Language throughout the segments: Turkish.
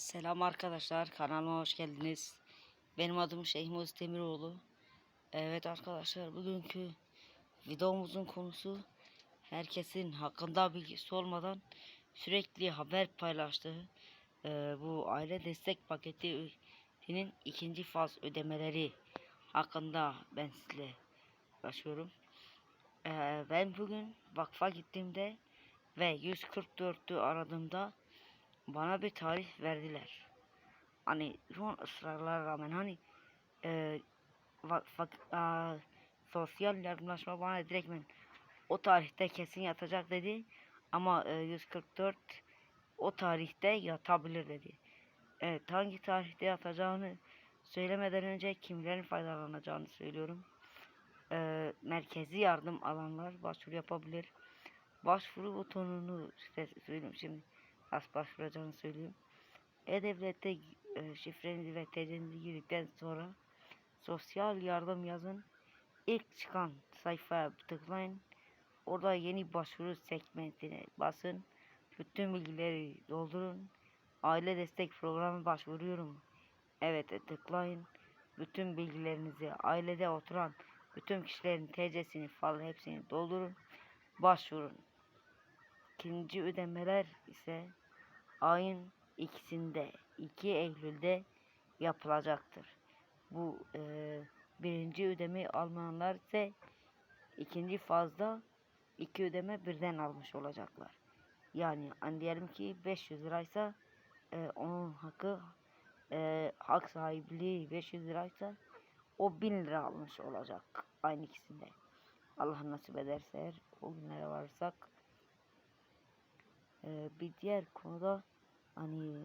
Selam arkadaşlar kanalıma hoş geldiniz. Benim adım Şeyh Muzi Demiroğlu. Evet arkadaşlar bugünkü videomuzun konusu herkesin hakkında bilgisi olmadan sürekli haber paylaştığı e, bu aile destek paketinin ikinci faz ödemeleri hakkında ben sizinle uğraşıyorum. E, ben bugün vakfa gittiğimde ve 144'ü aradığımda bana bir tarih verdiler. Hani an ısrarlara rağmen hani e, va, fak- aa, sosyal yardımlaşma bana direktmen o tarihte kesin yatacak dedi. Ama e, 144 o tarihte yatabilir dedi. Evet hangi tarihte yatacağını söylemeden önce kimlerin faydalanacağını söylüyorum. E, merkezi yardım alanlar başvuru yapabilir. Başvuru butonunu size söyleyeyim şimdi nasıl başvuracağını söyleyeyim. E-Devlet'te e, şifrenizi ve TC'nizi girdikten sonra sosyal yardım yazın. İlk çıkan sayfaya tıklayın. Orada yeni başvuru segmentine basın. Bütün bilgileri doldurun. Aile destek programı başvuruyorum. Evet e, tıklayın. Bütün bilgilerinizi ailede oturan bütün kişilerin TC'sini falan hepsini doldurun. Başvurun. İkinci ödemeler ise ayın ikisinde 2 Eylül'de yapılacaktır. Bu e, birinci ödeme almayanlar ise ikinci fazda iki ödeme birden almış olacaklar. Yani hani diyelim ki 500 liraysa e, onun hakkı e, hak sahipliği 500 liraysa o 1000 lira almış olacak aynı ikisinde. Allah nasip ederse eğer o günlere varsak ee, bir diğer konuda hani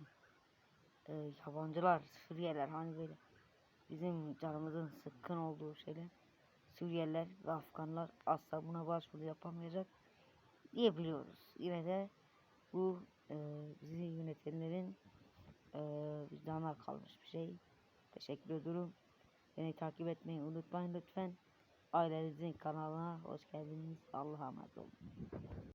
e, yabancılar, Suriyeliler hani böyle bizim canımızın sıkkın olduğu şeyler Suriyeliler ve Afganlar asla buna başvuru yapamayacak diye biliyoruz. Yine de bu e, bizi yönetenlerin e, vicdanına kalmış bir şey. Teşekkür ediyorum. Beni takip etmeyi unutmayın lütfen. Ailenizin kanalına hoş geldiniz. Allah'a emanet olun.